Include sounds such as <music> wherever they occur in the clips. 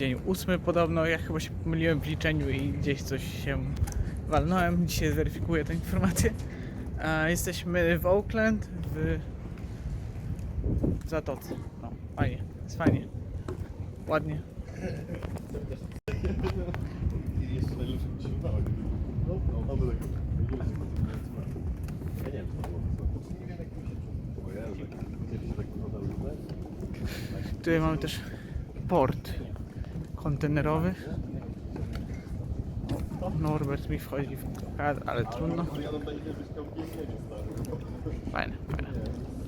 dzień ósmy podobno. Ja chyba się pomyliłem w liczeniu i gdzieś coś się walnąłem. Dzisiaj zweryfikuję tę informację. A jesteśmy w Oakland, w Zatoce. No, fajnie, jest fajnie. Ładnie. Tutaj mamy też port kontenerowy. Norbert mi wchodzi w kadr, ale trudno. Fajne, fajne.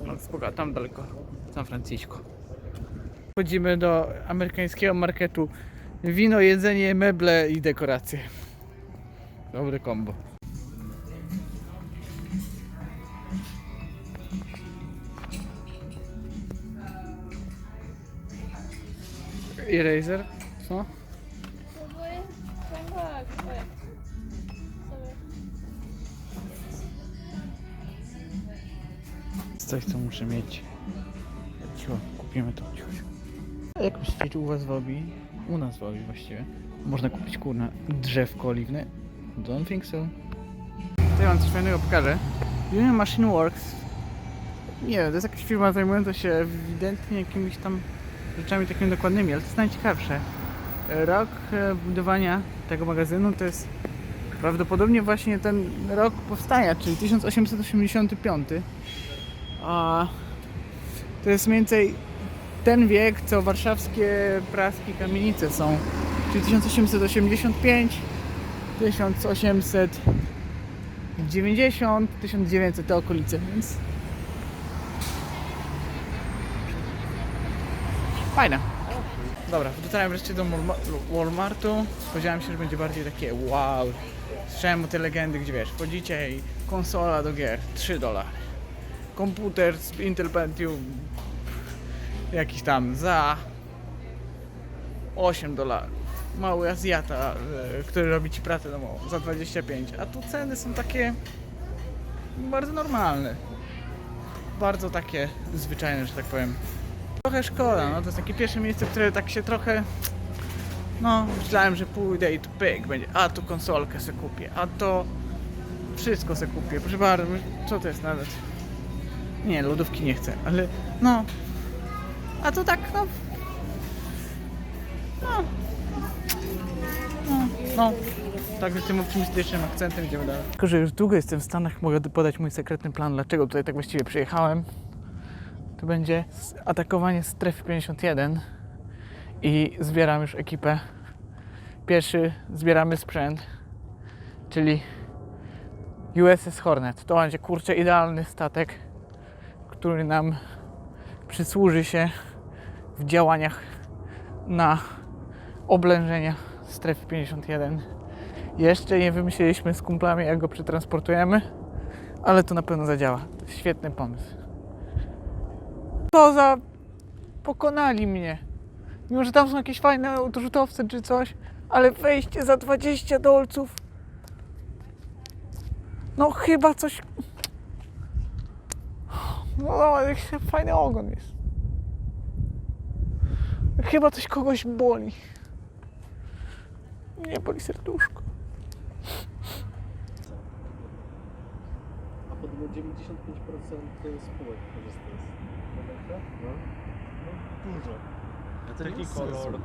No, spoko, tam daleko, San Francisco. Wchodzimy do amerykańskiego marketu. Wino, jedzenie, meble i dekoracje. Dobre kombo. Eraser? Sobie. Coś co muszę mieć. Cicho, kupimy to. Cicho, cicho. A jak myślicie, czy u was w Obi, u nas w Obi właściwie, można kupić kurna drzewko oliwne? Don't think so. Tutaj mam coś fajnego pokażę. Union Machine Works. Nie to jest jakaś firma zajmująca się ewidentnie jakimiś tam rzeczami takimi dokładnymi, ale to jest najciekawsze. Rok e, budowania tego magazynu to jest prawdopodobnie właśnie ten rok powstania, czyli 1885. A to jest mniej więcej ten wiek, co warszawskie praskie kamienice są. Czyli 1885, 1890, 1900 te okolice, więc fajne. Dobra, dotarłem wreszcie do Walma- Walmartu. Spodziewałem się, że będzie bardziej takie wow. Słyszałem o te legendy, gdzie wiesz, wchodzicie i konsola do gier 3 dolary komputer z Intel Pentium jakiś tam za 8 dolarów. Mały Azjata, e, który robi ci pracę domową za 25, a tu ceny są takie bardzo normalne. Bardzo takie zwyczajne, że tak powiem. Trochę szkoda, no to jest takie pierwsze miejsce, które tak się trochę no, myślałem, że pójdę i tu pyk będzie, a tu konsolkę se kupię, a to wszystko se kupię. Proszę bardzo, co to jest nawet? Nie, lodówki nie chcę, ale no. A to tak, no. No. No. no. Także tym optymistycznym akcentem idziemy dalej. Tylko, że już długo jestem w Stanach, mogę podać mój sekretny plan, dlaczego tutaj tak właściwie przyjechałem. To będzie atakowanie strefy 51 i zbieram już ekipę. Pierwszy zbieramy sprzęt, czyli USS Hornet. To będzie kurczę idealny statek który nam przysłuży się w działaniach na oblężenia strefy 51. Jeszcze nie wymyśliliśmy z kumplami, jak go przetransportujemy, ale to na pewno zadziała. Świetny pomysł. To za... pokonali mnie. Mimo, że tam są jakieś fajne odrzutowce czy coś, ale wejście za 20 dolców. No chyba coś no, ale jakiś fajny ogon jest. Chyba coś kogoś boli. Nie boli serduszko. Podobno 95% spółek korzysta z? No. No, dużo. A to Taki jest kolor. kolor.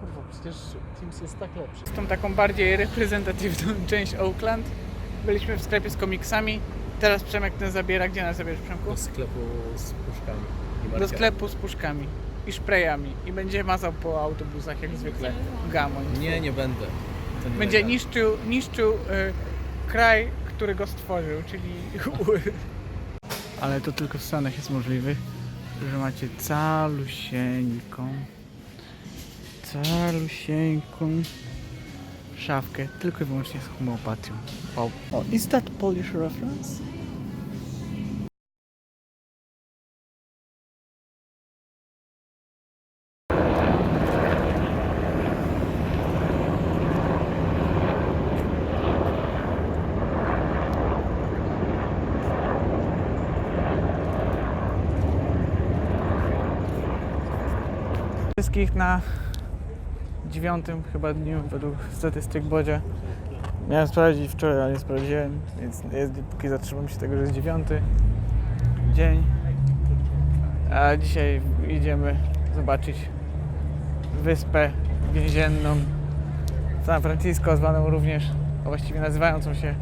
Kurwa, przecież Teams jest tak lepszy. Tą taką bardziej reprezentatywną <laughs> część Oakland. Byliśmy w sklepie z komiksami. Teraz Przemek nas zabiera. Gdzie nas zabierzesz, Przemku? Do sklepu z puszkami. i Do sklepu z puszkami i sprayami. I będzie mazał po autobusach jak zwykle. Gamoń. Nie, nie będę. To nie Będzie legalne. niszczył, niszczył y, kraj, który go stworzył, czyli <laughs> Ale to tylko w Stanach jest możliwe, że macie calusieńką, calusieńką szafkę, tylko i wyłącznie z homeopatią. O, o, is that Polish reference? Wszystkich na dziewiątym chyba dniu według statystyk Bodzia. Miałem sprawdzić wczoraj, ale nie sprawdziłem, więc jest, zatrzymam się tego, że jest dziewiąty dzień. A dzisiaj idziemy zobaczyć wyspę więzienną San Francisco, zwaną również, a właściwie nazywającą się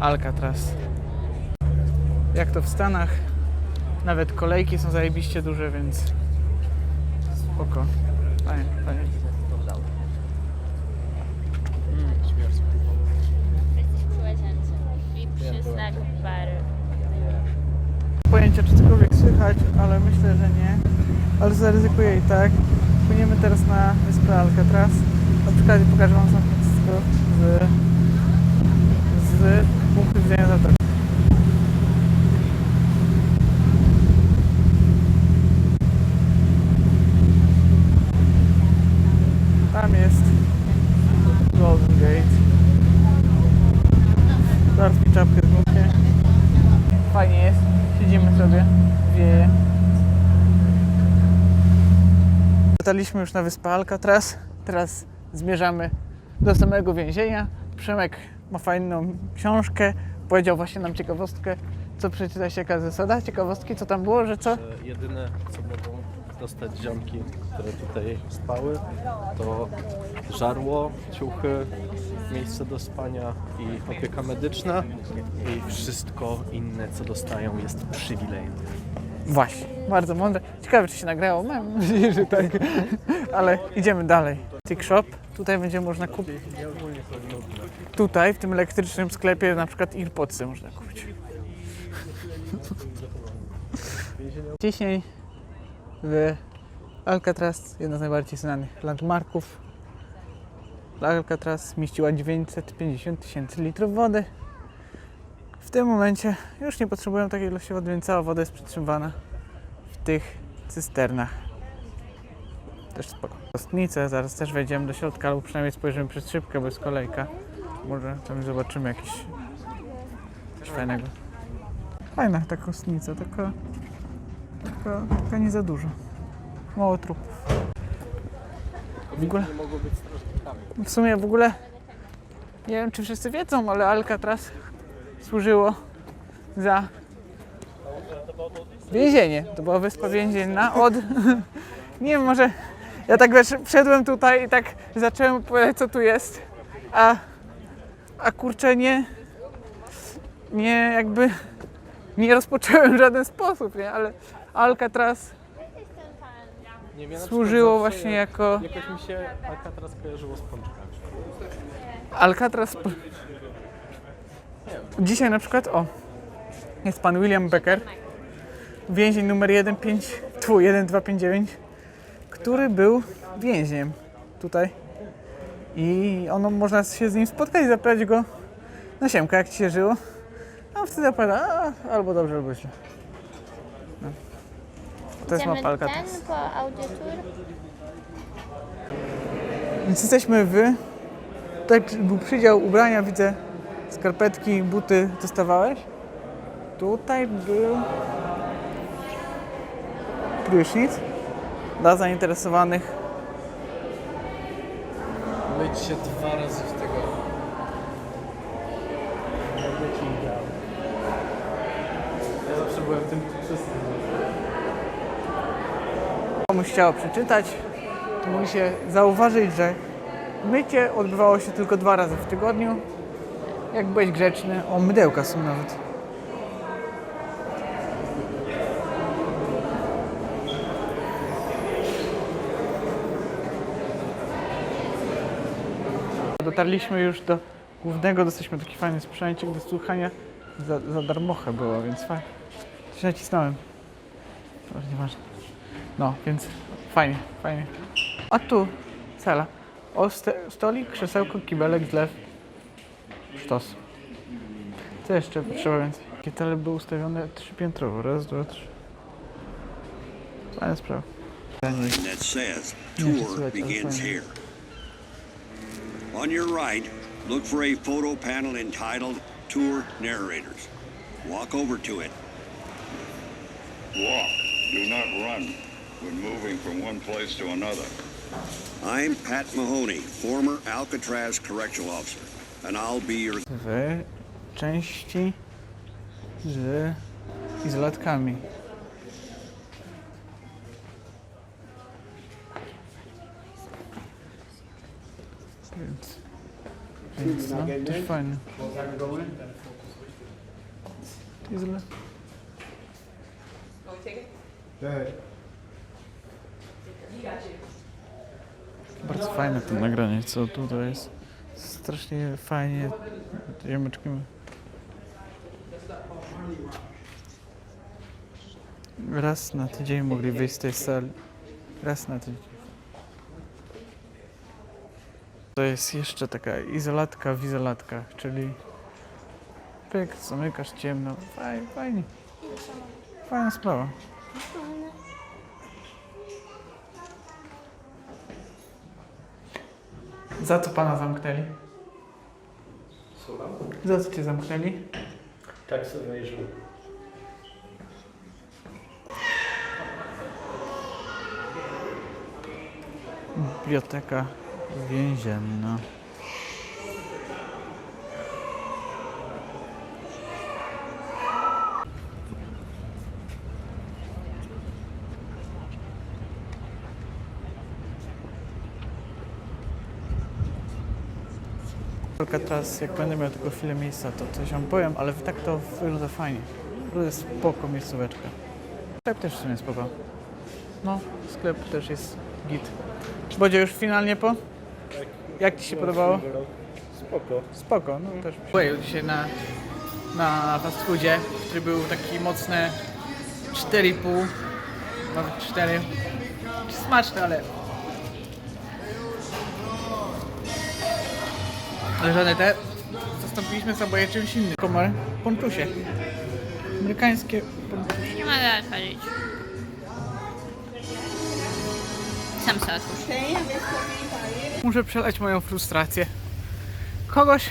Alcatraz. Jak to w Stanach, nawet kolejki są zajebiście duże, więc spoko. Fajnie, fajnie. Jesteśmy łazience. I przyznak bar. Pojęcia, czy cokolwiek słychać, ale myślę, że nie. Ale zaryzykuję i tak. Płyniemy teraz na wyspę Alcatraz. Na przykład pokażę Wam San Francisco z, z punktu widzenia zatoki. Tam jest Golden Gate. Zaraz mi czapkę zgubię. Fajnie jest. Siedzimy sobie, wieje. Dotarliśmy już na wyspę Alcatraz. Teraz zmierzamy do samego więzienia. Przemek ma fajną książkę. Powiedział właśnie nam ciekawostkę, co przeczytać, jaka zasada ciekawostki, co tam było, że co? Jedyne, co mogą dostać ziomki, które tutaj spały, to żarło, ciuchy, miejsce do spania i opieka medyczna i wszystko inne, co dostają jest przywilejem. Właśnie, bardzo mądre. Ciekawe, czy się nagrało. Mam nadzieję, że tak. Ale idziemy dalej. Tick Shop. Tutaj będzie można kupić. Tutaj, w tym elektrycznym sklepie, na przykład AirPodsy można kupić. Dzisiaj w Alcatraz, jedna z najbardziej znanych landmarków. Alcatraz mieściła 950 tysięcy litrów wody. W tym momencie już nie potrzebują takiej ilości wody, więc cała woda jest przetrzymywana w tych cysternach. Też spoko. Kostnice, zaraz też wejdziemy do środka, albo przynajmniej spojrzymy przez szybkę, bo jest kolejka. Może tam zobaczymy jakieś coś fajnego. Fajna ta kostnica, taka, taka, taka nie za dużo. Mało trupów. W ogóle, w sumie w ogóle nie wiem czy wszyscy wiedzą, ale Alcatraz służyło za więzienie. To była wyspa więzienna od... <laughs> nie wiem, może ja tak wiesz, wszedłem tutaj i tak zacząłem opowiadać co tu jest, a, a kurczę nie, nie jakby nie rozpocząłem w żaden sposób, nie? Ale Alcatraz Nie, służyło właśnie jak- jako Jakoś mi się Alcatraz kojarzyło z pączkami. Alcatraz. Po- Dzisiaj na przykład, o, jest pan William Becker, więzień numer 15, tu 1259, który był więźniem tutaj. I ono można się z nim spotkać i zapytać go na siemkę, jak ci się żyło. A on wtedy opowiada, a, albo dobrze, albo źle. No. To jest Idziemy mapa Alcatraz. ten po audiotour. Więc jesteśmy w. Tutaj był przydział ubrania, widzę skarpetki, buty dostawałeś. Tutaj był prysznic dla zainteresowanych. Myć się dwa razy w ideał. Ja zawsze byłem tym czystym. Komuś chciało przeczytać, to mógł się zauważyć, że mycie odbywało się tylko dwa razy w tygodniu. Jak byłeś grzeczny, o mydełka są nawet. Dotarliśmy już do głównego, dostaliśmy taki fajny sprzęcik do słuchania. Za, za darmochę było, więc fajnie. Coś nacisnąłem. Ale nieważne. No, więc fajnie, fajnie. A tu cela. O, stolik, krzesełko, kibelek, zlew. Sztos. Co jeszcze potrzeba więcej? Takie tele były ustawione trzypiętrowo. Raz, dwa, trzy. Fajna sprawa. that says tour begins here. On your right, look for a photo panel entitled Tour Narrators. Walk over to it. Walk, do not run when moving from one place to another. I'm Pat Mahoney, former Alcatraz correctional officer, and I'll w części z izolatkami. Więc, więc no, też fajne. Izole... Bardzo fajne to nagranie, co tutaj jest. Strasznie fajnie. Ziomeczki. Raz na tydzień mogli wyjść z tej sali. Raz na tydzień. To jest jeszcze taka izolatka w izolatkach, czyli pyk, zamykasz ciemno. Fajnie, fajnie. Fajna sprawa. Za co pana zamknęli? Za co cię zamknęli? Tak sobie myślę. Biblioteka więzienna. Alcatraz, jak będę miał tylko chwilę miejsca, to coś wam powiem, ale tak to wygląda fajnie. To jest spoko miejscóweczka. Sklep też w sumie spoko. No, sklep też jest git. Bodzie już finalnie po? Jak Ci się podobało? Spoko. Spoko, no też. Byłem dzisiaj na, na fast foodzie, który był taki mocny 4,5, nawet 4. Smaczny, ale... Ale żadne te... Zastąpiliśmy sobie czymś innym. Komar, ponczusie. Amerykańskie ponczusie. Nie mogę otworzyć. Sam sobie otwórz. Muszę przelać moją frustrację. Kogoś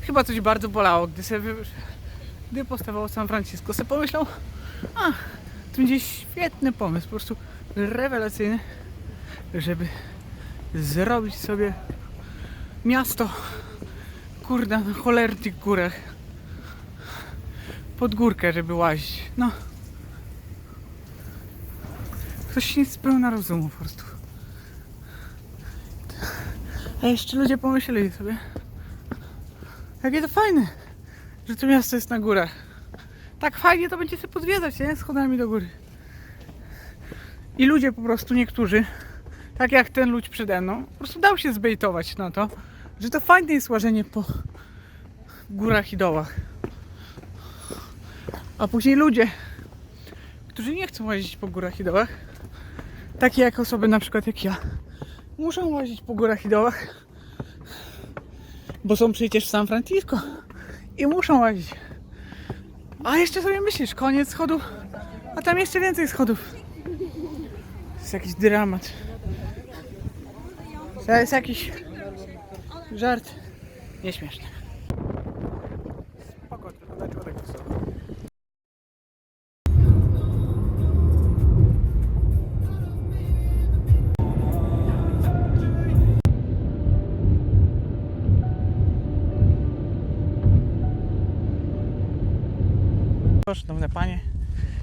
chyba coś bardzo bolało, gdy sobie gdy postawał San Francisco, sobie pomyślał, a, to będzie świetny pomysł, po prostu rewelacyjny, żeby zrobić sobie miasto, kurde, na cholernych górach, pod górkę, żeby łazić, no. Ktoś nie spełna rozumu po prostu. A jeszcze ludzie pomyśleli sobie, jakie to fajne, że to miasto jest na górach. Tak fajnie to będzie sobie podwiedzać, nie? Schodami do góry. I ludzie po prostu, niektórzy, tak jak ten ludź przede mną, po prostu dał się zbejtować na to, że to fajne jest łażenie po górach i dołach. A później ludzie, którzy nie chcą łazić po górach i dołach, takie jak osoby na przykład jak ja, muszą łazić po górach i dołach, bo są przecież w San Francisco i muszą łazić. A jeszcze sobie myślisz, koniec schodów, a tam jeszcze więcej schodów. To jest jakiś dramat. To jest jakiś żart nieśmieszny. Spoko, tylko dlaczego tak wysoko? Szanowne panie,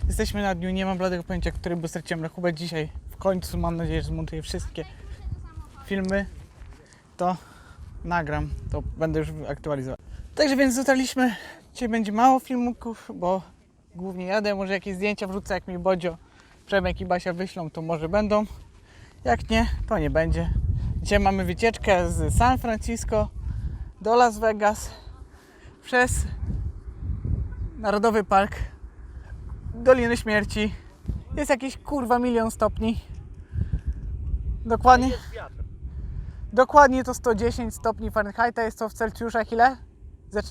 jesteśmy na dniu, nie mam bladego pojęcia, który bus straciłem rachubę dzisiaj. W końcu mam nadzieję, że zmontuję wszystkie filmy. To nagram, to będę już aktualizował. Także więc dotarliśmy. Dzisiaj będzie mało filmików, bo głównie jadę. Może jakieś zdjęcia wrzucę, jak mi Bodzio, Przemek i Basia wyślą, to może będą. Jak nie, to nie będzie. Dzisiaj mamy wycieczkę z San Francisco do Las Vegas przez Narodowy Park Doliny Śmierci. Jest jakieś kurwa milion stopni. Dokładnie. Dokładnie to 110 stopni Fahrenheita. Jest to w Celsjuszach ile? Ze,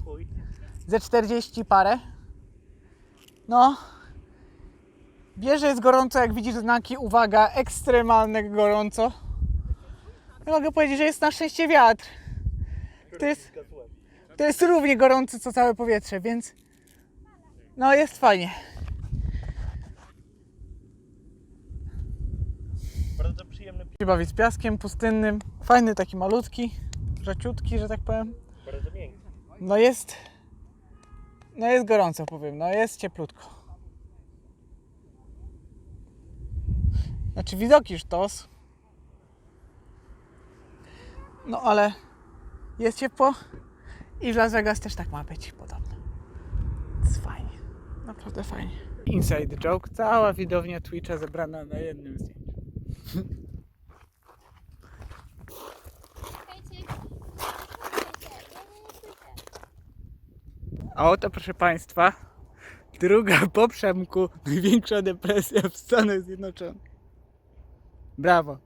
ze 40 parę. No. Bierze jest gorąco, jak widzisz znaki, uwaga, ekstremalne gorąco. Ja mogę powiedzieć, że jest na szczęście wiatr. To jest, to jest równie gorący co całe powietrze, więc no jest fajnie. Bardzo przyjemny bawić z piaskiem pustynnym. Fajny, taki malutki, rzaciutki, że tak powiem. Bardzo miękki. No jest. No jest gorąco, powiem. No jest cieplutko. Znaczy widoki sztos. No ale jest ciepło i w Las Vegas też tak ma być podobno. Jest fajnie. Naprawdę fajnie. Inside joke. Cała widownia Twitcha zebrana na jednym zdjęciu. <laughs> A oto, proszę Państwa, druga <laughs> po Przemku największa depresja w Stanach Zjednoczonych. Brawo.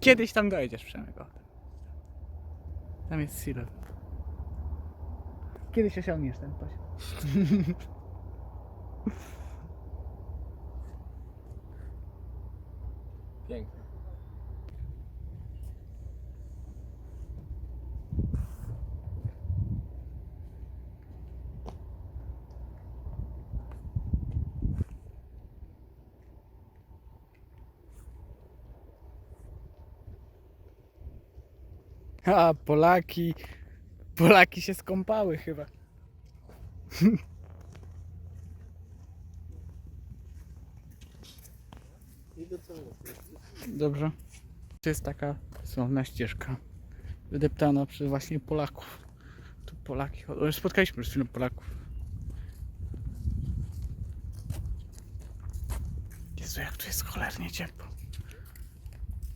Kiedyś tam dojdziesz, Przemek. Tam jest silo. Kiedyś osiągniesz ten poziom. <laughs> Piękne. A, Polaki. Polaki się skąpały chyba. Dobrze. To jest taka słowna ścieżka. Wydeptana przez właśnie Polaków. Tu Polaki chodzą. Spotkaliśmy chwilą Polaków. Jezu, jak tu jest cholernie ciepło.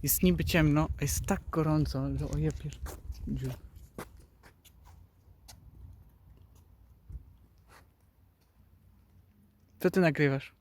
Jest niby ciemno, a jest tak gorąco, że ojepiesz. Dziu. Co ty nagrywasz?